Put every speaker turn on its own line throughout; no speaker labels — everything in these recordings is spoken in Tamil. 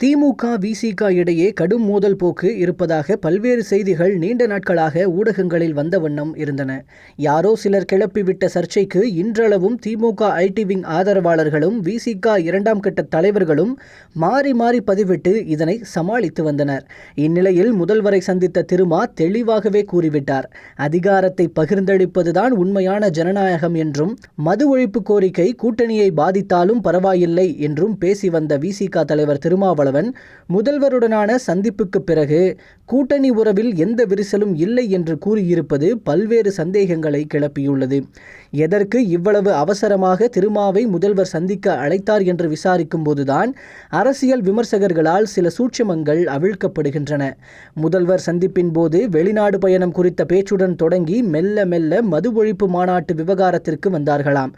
திமுக விசிக இடையே கடும் மோதல் போக்கு இருப்பதாக பல்வேறு செய்திகள் நீண்ட நாட்களாக ஊடகங்களில் வந்த வண்ணம் இருந்தன. யாரோ சிலர் கிளப்பிவிட்ட சர்ச்சைக்கு இன்றளவும் திமுக ஐடி விங் ஆதரவாளர்களும் விசிக இரண்டாம் கட்ட தலைவர்களும் மாறி மாறி பதிவிட்டு இதனை சமாளித்து வந்தனர். இந்நிலையில் முதல்வரை சந்தித்த திருமா தெளிவாகவே கூறிவிட்டார். அதிகாரத்தை பகிர்ந்தளிப்பதுதான் உண்மையான ஜனநாயகம் என்றும் மது ஒழிப்பு கோரிக்கை கூட்டணியை பாதித்தாலும் பரவாயில்லை என்றும் பேசி வந்த விசிக தலைவர் திருமாவளவன் முதல்வருடனான சந்திப்புக்கு பிறகு கூட்டணி உறவில் எந்த விரிசலும் இல்லை என்று கூறியிருப்பது பல்வேறு சந்தேகங்களை கிளப்பியுள்ளது. எதற்கு இவ்வளவு அவசரமாக திருமாவை முதல்வர் சந்திக்க அழைத்தார் என்று விசாரிக்கும் போதுதான் அரசியல் விமர்சகர்களால் சில சூட்சமங்கள் அவிழ்க்கப்படுகின்றன. முதல்வர் சந்திப்பின் போது வெளிநாடு பயணம் குறித்த பேச்சுடன் தொடங்கி மெல்ல மெல்ல மது ஒழிப்பு மாநாட்டு விவகாரத்திற்கு வந்தார்களாம்.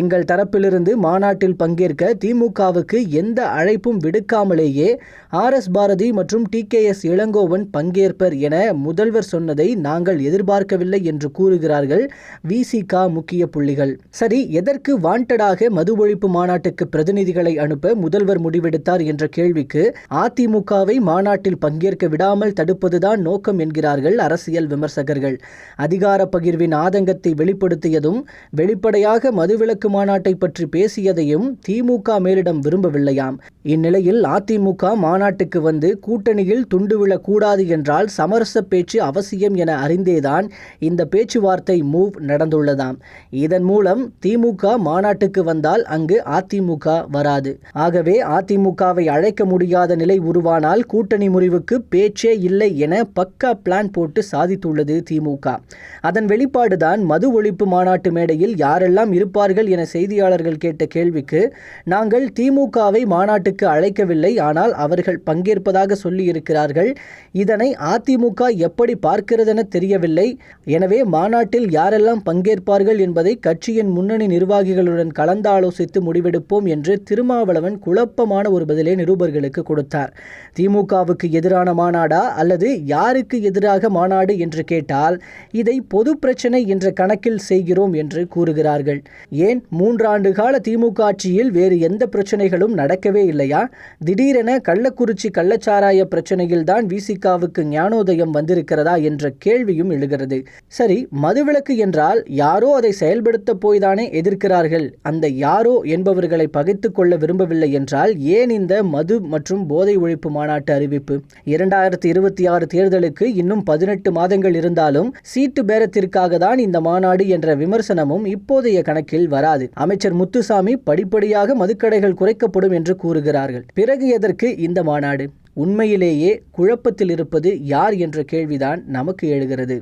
எங்கள் தரப்பிலிருந்து மாநாட்டில் பங்கேற்க திமுகவுக்கு எந்த அழைப்பும் விடுக்காமலேயே ஆர் எஸ் பாரதி மற்றும் டி கே எஸ் இளங்கோவன் பங்கேற்பர் என முதல்வர் சொன்னதை நாங்கள் எதிர்பார்க்கவில்லை என்று கூறுகிறார்கள் விசிக முக்கிய புள்ளிகள். சரி எதற்கு வாண்டடாக மது ஒழிப்பு மாநாட்டுக்கு பிரதிநிதிகளை அனுப்ப முதல்வர் முடிவெடுத்தார் என்ற கேள்விக்கு அதிமுகவை மாநாட்டில் பங்கேற்க விடாமல் தடுப்பதுதான் நோக்கம் என்கிறார்கள் அரசியல் விமர்சகர்கள். அதிகார பகிர்வின் ஆதங்கத்தை வெளிப்படுத்தியதும் வெளிப்படையாக மதுவிலக்கு மாநாட்டை பற்றி பேசியதையும் திமுக மேலிடம் விரும்பவில்லையாம். இந்நிலையில் அதிமுக மாநாட்டுக்கு வந்து கூட்டணியில் துண்டு விழக்கூடாது என்றால் சமரச பேச்சு அவசியம் என அறிந்தேதான் இந்த பேச்சுவார்த்தை மூவ் நடந்துள்ளதாம். இதன் மூலம் திமுக மாநாட்டுக்கு வந்தால் அங்கு அதிமுக வராது. ஆகவே அதிமுகவை அழைக்க முடியாத நிலை உருவானால் கூட்டணி முறிவுக்கு பேச்சே இல்லை என பக்கா பிளான் போட்டு சாதித்துள்ளது திமுக. அதன் வெளிப்பாடுதான் மது ஒழிப்பு மாநாட்டு மேடையில் யாரெல்லாம் இருப்பார்கள் என செய்தியாளர்கள் கேட்ட கேள்விக்கு நாங்கள் திமுகவை மாநாட்டுக்கு அழைக்கவில்லை ஆனால் அவர்கள் பங்கேற்பதாக சொல்லியிருக்கிறார்கள். இதனை அதிமுக எப்படி பார்க்கிறதென தெரியவில்லை. எனவே மாநாட்டில் யாரெல்லாம் பங்கேற்பார்கள் என்று கட்சியின் முன்னணி நிர்வாகிகளுடன் கலந்தாலோசித்து முடிவெடுப்போம் என்று திருமாவளவன் குழப்பமான ஒரு பதிலை நிருபர்களுக்கு கொடுத்தார். திமுகவுக்கு எதிரான மாநாடா அல்லது யாருக்கு எதிராக மாநாடு என்று கேட்டால் இதை பொது பிரச்சனை என்ற கணக்கில் செய்கிறோம் என்று கூறுகிறார்கள். ஏன்? மூன்றாண்டு கால திமுக ஆட்சியில் வேறு எந்த பிரச்சனைகளும் நடக்கவே இல்லையா? திடீரென கள்ளக்குறிச்சி கள்ளச்சாராய பிரச்சனையில் தான் விசிகாவுக்கு ஞானோதயம் வந்திருக்கிறதா என்ற கேள்வியும் எழுகிறது. சரி மதுவிலக்கு என்றால் யாரோ அதை செயல்படுத்த போய்தானே எதிர்க்கிறார்கள். அந்த யாரோ என்பவர்களை பகைத்து கொள்ள விரும்பவில்லை என்றால் ஏன் இந்த மது மற்றும் போதை ஒழிப்பு மாநாட்டு அறிவிப்பு? இரண்டாயிரத்தி இருபத்தி ஆறு தேர்தலுக்கு இன்னும் பதினெட்டு மாதங்கள் இருந்தாலும் சீட்டு பேரத்திற்காக தான் இந்த மாநாடு என்ற விமர்சனமும் இப்போதைய கணக்கில் வராது. அமைச்சர் முத்துசாமி படிப்படியாக மதுக்கடைகள் குறைக்கப்படும் என்று கூறுகிறார்கள். பிறகு எதற்கு இந்த மாநாடு? உண்மையிலேயே குழப்பத்தில் இருப்பது யார் என்ற கேள்விதான் நமக்கு எழுகிறது.